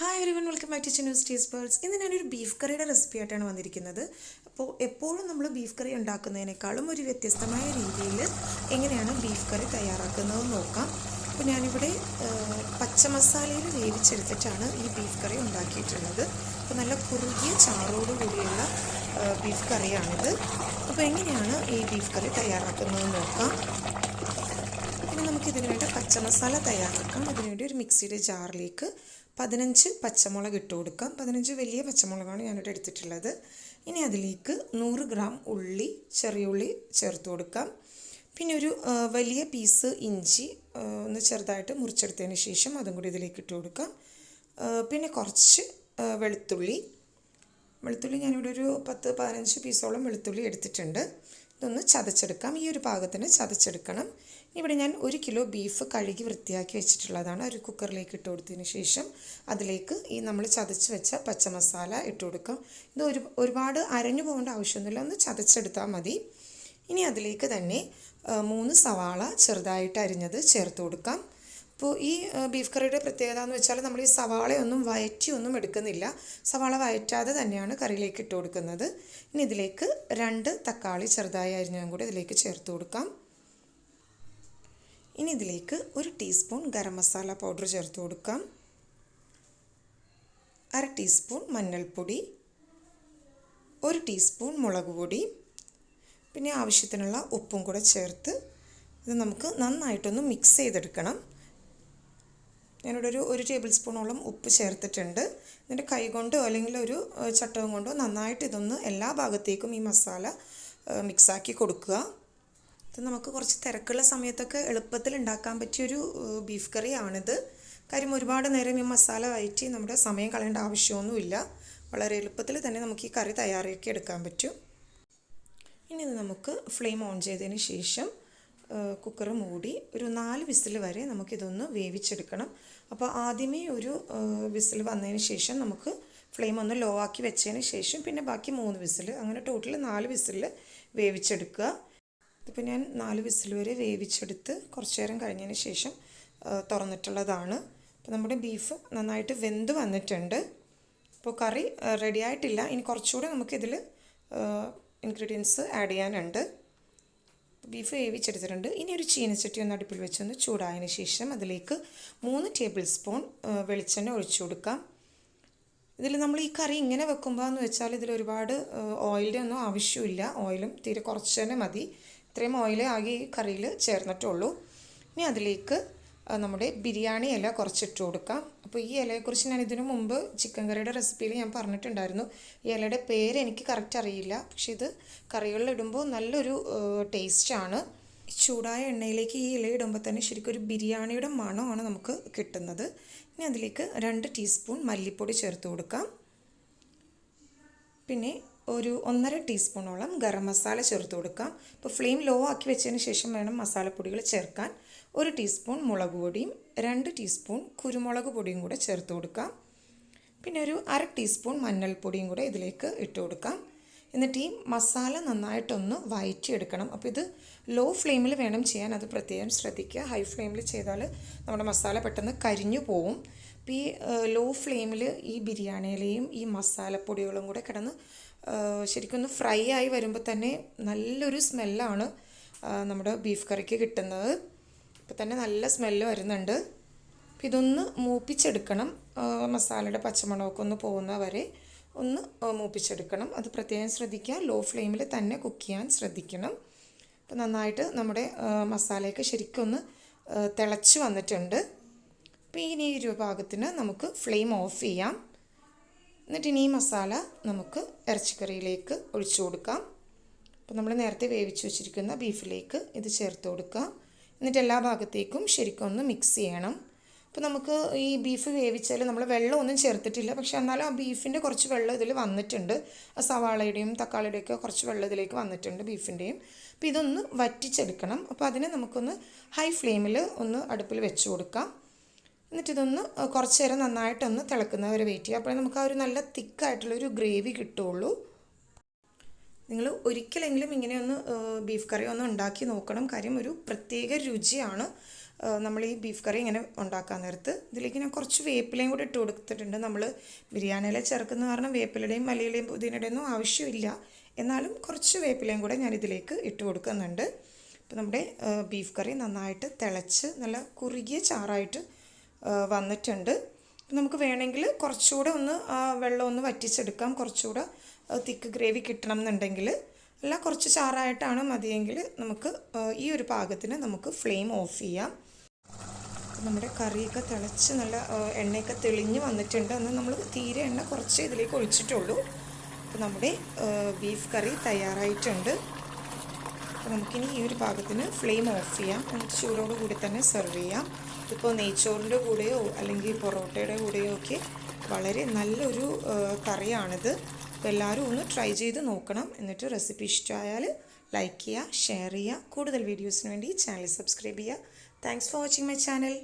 Hi every one welcome back to news tees birds ഇന്ന് ഞാനൊരു beef കറിയുടെ recipe ആയിട്ടാണ് വന്നിരിക്കുന്നത്. അപ്പോൾ എപ്പോഴും നമ്മൾ ബീഫ് കറി ഉണ്ടാക്കുന്നതിനേക്കാളും ഒരു വ്യത്യസ്തമായ രീതിയിൽ എങ്ങനെയാണ് ബീഫ് കറി തയ്യാറാക്കുന്നത് നോക്കാം. അപ്പോൾ ഞാനിവിടെ പച്ചമസാലയിൽ വേവിച്ചെടുത്തിട്ടാണ് ഈ ബീഫ് കറി ഉണ്ടാക്കിയിട്ടുള്ളത്. അപ്പോൾ നല്ല കുറുകിയ ചാറോട് കൂടിയുള്ള ബീഫ് കറിയാണിത് അപ്പോൾ എങ്ങനെയാണ് ഈ ബീഫ് കറി തയ്യാറാക്കുന്നത് നോക്കാം. ഇനി നമുക്ക് ഇതിനു വേണ്ടി പച്ചമസാല തയ്യാറാക്കാം. അതിനുവേണ്ടി ഒരു മിക്സിയുടെ ജാറിലേക്ക് പതിനഞ്ച് പച്ചമുളക് ഇട്ട് കൊടുക്കാം. പതിനഞ്ച് വലിയ പച്ചമുളകാണ് ഞാനിവിടെ എടുത്തിട്ടുള്ളത്. ഇനി അതിലേക്ക് നൂറ് ഗ്രാം ഉള്ളി ചെറിയ ഉള്ളി ചേർത്ത് കൊടുക്കാം. പിന്നെ ഒരു വലിയ പീസ് ഇഞ്ചി ഒന്ന് ചെറുതായിട്ട് മുറിച്ചെടുത്തതിന് ശേഷം അതും കൂടി ഇതിലേക്ക് ഇട്ട് കൊടുക്കാം. പിന്നെ കുറച്ച് വെളുത്തുള്ളി. വെളുത്തുള്ളി ഞാനിവിടെ ഒരു പത്ത് പതിനഞ്ച് പീസോളം വെളുത്തുള്ളി എടുത്തിട്ടുണ്ട്. ഇതൊന്ന് ചതച്ചെടുക്കാം. ഈ ഒരു പാകത്തിന് ചതച്ചെടുക്കണം. ഇവിടെ ഞാൻ ഒരു കിലോ ബീഫ് കഴുകി വൃത്തിയാക്കി വെച്ചിട്ടുള്ളതാണ്. ഒരു കുക്കറിലേക്ക് ഇട്ട് കൊടുത്തതിന് ശേഷം അതിലേക്ക് ഈ നമ്മൾ ചതച്ച് വെച്ച പച്ചമസാല ഇട്ട് കൊടുക്കാം. ഇത് ഒരു ഒരുപാട് അരഞ്ഞു പോകേണ്ട ആവശ്യമൊന്നുമില്ല. ഒന്ന് ചതച്ചെടുത്താൽ മതി. ഇനി അതിലേക്ക് തന്നെ മൂന്ന് സവാള ചെറുതായിട്ട് അരിഞ്ഞത് ചേർത്ത് കൊടുക്കാം. അപ്പോൾ ഈ ബീഫ് കറിയുടെ പ്രത്യേകത എന്ന് വെച്ചാൽ നമ്മൾ ഈ സവാളയൊന്നും വയറ്റിയൊന്നും എടുക്കുന്നില്ല. സവാള വയറ്റാതെ തന്നെയാണ് കറിയിലേക്ക് ഇട്ട് കൊടുക്കുന്നത്. ഇനി ഇതിലേക്ക് രണ്ട് തക്കാളി ചെറുതായി അരിഞ്ഞതും കൂടി ഇതിലേക്ക് ചേർത്ത് കൊടുക്കാം. ഇനി ഇതിലേക്ക് ഒരു ടീസ്പൂൺ ഗരം മസാല പൗഡർ ചേർത്ത് കൊടുക്കാം. അര ടീസ്പൂൺ മഞ്ഞൾപ്പൊടി ഒരു ടീസ്പൂൺ മുളക് പൊടി പിന്നെ ആവശ്യത്തിനുള്ള ഉപ്പും കൂടെ ചേർത്ത് ഇത് നമുക്ക് നന്നായിട്ടൊന്ന് മിക്സ് ചെയ്തെടുക്കണം. ഞാനിവിടെ ഒരു ഒരു ടേബിൾ സ്പൂണോളം ഉപ്പ് ചേർത്തിട്ടുണ്ട്. എന്നിട്ട് കൈ കൊണ്ടോ അല്ലെങ്കിൽ ഒരു ചട്ടവും കൊണ്ടോ നന്നായിട്ട് ഇതൊന്ന് എല്ലാ ഭാഗത്തേക്കും ഈ മസാല മിക്സാക്കി കൊടുക്കുക. ഇത് നമുക്ക് കുറച്ച് തിരക്കുള്ള സമയത്തൊക്കെ എളുപ്പത്തിൽ ഉണ്ടാക്കാൻ പറ്റിയൊരു ബീഫ് കറിയാണിത്. കാര്യം ഒരുപാട് നേരം ഈ മസാല വയറ്റി നമ്മുടെ സമയം കളയേണ്ട ആവശ്യമൊന്നുമില്ല. വളരെ എളുപ്പത്തിൽ തന്നെ നമുക്ക് ഈ കറി തയ്യാറാക്കി എടുക്കാൻ പറ്റും. ഇനി ഇത് നമുക്ക് ഫ്ലെയിം ഓൺ ചെയ്തതിന് ശേഷം കുക്കർ മൂടി ഒരു നാല് വിസിൽ വരെ നമുക്കിതൊന്ന് വേവിച്ചെടുക്കണം. അപ്പോൾ ആദ്യമേ ഒരു വിസിൽ വന്നതിന് ശേഷം നമുക്ക് ഫ്ലെയിം ഒന്ന് ലോ ആക്കി വെച്ചതിന് ശേഷം പിന്നെ ബാക്കി മൂന്ന് വിസിൽ അങ്ങനെ ടോട്ടൽ നാല് വിസിൽ വേവിച്ചെടുക്കുക. ഇതിപ്പോൾ ഞാൻ നാല് വിസിൽ വരെ വേവിച്ചെടുത്ത് കുറച്ച് നേരം കഴിഞ്ഞതിന് ശേഷം തുറന്നിട്ടുള്ളതാണ്. അപ്പോൾ നമ്മുടെ ബീഫ് നന്നായിട്ട് വെന്ത് വന്നിട്ടുണ്ട്. ഇപ്പോൾ കറി റെഡി ആയിട്ടില്ല. ഇനി കുറച്ചുകൂടെ നമുക്കിതിൽ ഇൻഗ്രീഡിയൻസ് ആഡ് ചെയ്യാനുണ്ട്. ബീഫ് വേവിച്ചെടുത്തിട്ടുണ്ട്. ഇനി ഒരു ചീനച്ചട്ടി ഒന്ന് അടുപ്പിൽ വെച്ചൊന്ന് ചൂടായതിനു ശേഷം അതിലേക്ക് മൂന്ന് ടേബിൾ സ്പൂൺ വെളിച്ചെണ്ണ ഒഴിച്ചു കൊടുക്കാം. ഇതിൽ നമ്മൾ ഈ കറി ഇങ്ങനെ വെക്കുമ്പോൾ എന്ന് വെച്ചാൽ ഇതിൽ ഒരുപാട് ഓയിലിന്റെ ഒന്നും ആവശ്യമില്ല. ഓയിലും തീരെ കുറച്ച് തന്നെ മതി. ഇത്രയും ഓയിലേ ആകെ ഈ കറിയിൽ ചേർന്നിട്ടുള്ളൂ. ഇനി അതിലേക്ക് നമ്മുടെ ബിരിയാണി ഇല കുറച്ചിട്ട് കൊടുക്കാം. അപ്പോൾ ഈ ഇലയെക്കുറിച്ച് ഞാൻ ഇതിനു മുമ്പ് ചിക്കൻ കറിയുടെ റെസിപ്പിയിൽ ഞാൻ പറഞ്ഞിട്ടുണ്ടായിരുന്നു. ഈ ഇലയുടെ പേര് എനിക്ക് കറക്റ്റ് അറിയില്ല. പക്ഷേ ഇത് കറികളിൽ ഇടുമ്പോൾ നല്ലൊരു ടേസ്റ്റാണ് ചൂടായ എണ്ണയിലേക്ക് ഈ ഇല ഇടുമ്പോൾ തന്നെ ശരിക്കും ഒരു ബിരിയാണിയുടെ മണമാണ് നമുക്ക് കിട്ടുന്നത്. ഇനി അതിലേക്ക് രണ്ട് ടീസ്പൂൺ മല്ലിപ്പൊടി ചേർത്ത് കൊടുക്കാം. പിന്നെ ഒരു ഒന്നര ടീസ്പൂണോളം ഗരം മസാല ചേർത്ത് കൊടുക്കാം. ഇപ്പോൾ ഫ്ലെയിം ലോ ആക്കി വെച്ചതിന് ശേഷം വേണം മസാലപ്പൊടികൾ ചേർക്കാൻ. ഒരു ടീസ്പൂൺ മുളക് പൊടിയും രണ്ട് ടീസ്പൂൺ കുരുമുളക് പൊടിയും കൂടെ ചേർത്ത് കൊടുക്കാം. പിന്നെ ഒരു അര ടീസ്പൂൺ മഞ്ഞൾപ്പൊടിയും കൂടെ ഇതിലേക്ക് ഇട്ട് കൊടുക്കാം. എന്നിട്ട് ഈ മസാല നന്നായിട്ടൊന്ന് വയറ്റിയെടുക്കണം. അപ്പോൾ ഇത് ലോ ഫ്ലെയിമിൽ വേണം ചെയ്യാൻ. അത് പ്രത്യേകം ശ്രദ്ധിക്കുക. ഹൈ ഫ്ലെയിമിൽ ചെയ്താൽ നമ്മുടെ മസാല പെട്ടെന്ന് കരിഞ്ഞു പോവും. അപ്പോൾ ഈ ലോ ഫ്ലെയിമിൽ ഈ ബിരിയാണിയിലെയും ഈ മസാലപ്പൊടികളും കൂടെ കിടന്ന് ശരിക്കും ഒന്ന് ഫ്രൈ ആയി വരുമ്പോൾ തന്നെ നല്ലൊരു സ്മെല്ലാണ് നമ്മുടെ ബീഫ് കറിക്ക് കിട്ടുന്നത്. ഇപ്പോൾ തന്നെ നല്ല സ്മെല്ല് വരുന്നുണ്ട്. അപ്പം ഇതൊന്ന് മൂപ്പിച്ചെടുക്കണം. മസാലയുടെ പച്ചമുളകൊക്കെ ഒന്ന് പോകുന്ന വരെ ഒന്ന് മൂപ്പിച്ചെടുക്കണം. അത് പ്രത്യേകം ശ്രദ്ധിക്കുക. ലോ ഫ്ലെയിമിൽ തന്നെ കുക്ക് ചെയ്യാൻ ശ്രദ്ധിക്കണം. അപ്പം നന്നായിട്ട് നമ്മുടെ മസാലയൊക്കെ ശരിക്കും ഒന്ന് തിളച്ച് വന്നിട്ടുണ്ട്. അപ്പോൾ ഇനി ഈ ഒരു നമുക്ക് ഫ്ലെയിം ഓഫ് ചെയ്യാം. എന്നിട്ട് ഇനി ഈ മസാല നമുക്ക് ഇറച്ചിക്കറിയിലേക്ക് ഒഴിച്ചു കൊടുക്കാം. അപ്പോൾ നമ്മൾ നേരത്തെ വേവിച്ച് വെച്ചിരിക്കുന്ന ബീഫിലേക്ക് ഇത് ചേർത്ത് കൊടുക്കുക എന്നിട്ട് എല്ലാ ഭാഗത്തേക്കും ശരിക്കും ഒന്ന് മിക്സ് ചെയ്യണം. അപ്പോൾ നമുക്ക് ഈ ബീഫ് വേവിച്ചാൽ നമ്മൾ വെള്ളമൊന്നും ചേർത്തിട്ടില്ല. പക്ഷെ എന്നാലും ആ ബീഫിന്റെ കുറച്ച് വെള്ളം ഇതിൽ വന്നിട്ടുണ്ട്. ആ സവാളയുടെയും തക്കാളിയുടെയും ഒക്കെ കുറച്ച് വെള്ളം ഇതിലേക്ക് വന്നിട്ടുണ്ട് ബീഫിന്റെയും അപ്പോൾ ഇതൊന്ന് വറ്റിച്ചെടുക്കണം. അപ്പോൾ അതിനെ നമുക്കൊന്ന് ഹൈ ഫ്ലെയിമിൽ ഒന്ന് അടുപ്പിൽ വെച്ച് കൊടുക്കാം. എന്നിട്ട് ഇതൊന്ന് കുറച്ച് നേരം നന്നായിട്ടൊന്ന് തിളക്കുന്നവരെ വെയിറ്റ് ചെയ്യുക അപ്പോഴേ നമുക്ക് ആ ഒരു നല്ല തിക്കായിട്ടുള്ളൊരു ഗ്രേവി കിട്ടുള്ളൂ. നിങ്ങൾ ഒരിക്കലെങ്കിലും ഇങ്ങനെയൊന്ന് ബീഫ് കറി ഒന്ന് ഉണ്ടാക്കി നോക്കണം. കാര്യം ഒരു പ്രത്യേക രുചിയാണ്. നമ്മൾ ഈ ബീഫ് കറി ഇങ്ങനെ ഉണ്ടാക്കാൻ നേരത്ത് ഇതിലേക്ക് ഞാൻ കുറച്ച് വേപ്പിലയും കൂടി ഇട്ട് കൊടുത്തിട്ടുണ്ട്. നമ്മൾ ബിരിയാണിയിൽ ചേർക്കുന്ന കാരണം വേപ്പിലയുടെയും മലയിലെയും പുതിനയുടെയും ഒന്നും ആവശ്യമില്ല. എന്നാലും കുറച്ച് വേപ്പിലയും കൂടെ ഞാൻ ഇതിലേക്ക് ഇട്ട് കൊടുക്കുന്നുണ്ട്. അപ്പോൾ നമ്മുടെ ബീഫ് കറി നന്നായിട്ട് തിളച്ച് നല്ല കുറുകിയ ചാറായിട്ട് വന്നിട്ടുണ്ട്. നമുക്ക് വേണമെങ്കിൽ കുറച്ചുകൂടെ ഒന്ന് ആ വെള്ളം ഒന്ന് വറ്റിച്ചെടുക്കാം. കുറച്ചുകൂടെ തിക്ക് ഗ്രേവി കിട്ടണം എന്നുണ്ടെങ്കിൽ. അല്ല കുറച്ച് ചാറായിട്ടാണ് മതിയെങ്കിൽ നമുക്ക് ഈ ഒരു പാകത്തിന് നമുക്ക് ഫ്ലെയിം ഓഫ് ചെയ്യാം. നമ്മുടെ കറിയൊക്കെ തിളച്ച് നല്ല എണ്ണയൊക്കെ തെളിഞ്ഞ് വന്നിട്ടുണ്ട്. എന്ന് നമ്മൾ തീരെ എണ്ണ കുറച്ച് ഇതിലേക്ക് ഒഴിച്ചിട്ടുള്ളൂ. അപ്പോൾ നമ്മുടെ ബീഫ് കറി തയ്യാറായിട്ടുണ്ട്. അപ്പോൾ നമുക്കിനി ഈ ഒരു പാകത്തിന് ഫ്ലെയിം ഓഫ് ചെയ്യാം. എന്നിട്ട് ചൂടോട് കൂടി തന്നെ സെർവ് ചെയ്യാം. ഇപ്പോൾ നെയ്ച്ചോറിന്റെ കൂടെയോ അല്ലെങ്കിൽ പൊറോട്ടയുടെ കൂടെയോ ഒക്കെ വളരെ നല്ലൊരു കറിയാണിത്. അപ്പോൾ എല്ലാവരും ഒന്ന് ട്രൈ ചെയ്ത് നോക്കണം. എന്നിട്ട് റെസിപ്പി ഇഷ്ടമായാൽ ലൈക്ക് ചെയ്യുക ഷെയർ ചെയ്യുക. കൂടുതൽ വീഡിയോസിന് വേണ്ടി ചാനൽ സബ്സ്ക്രൈബ് ചെയ്യുക. Thanks for watching my channel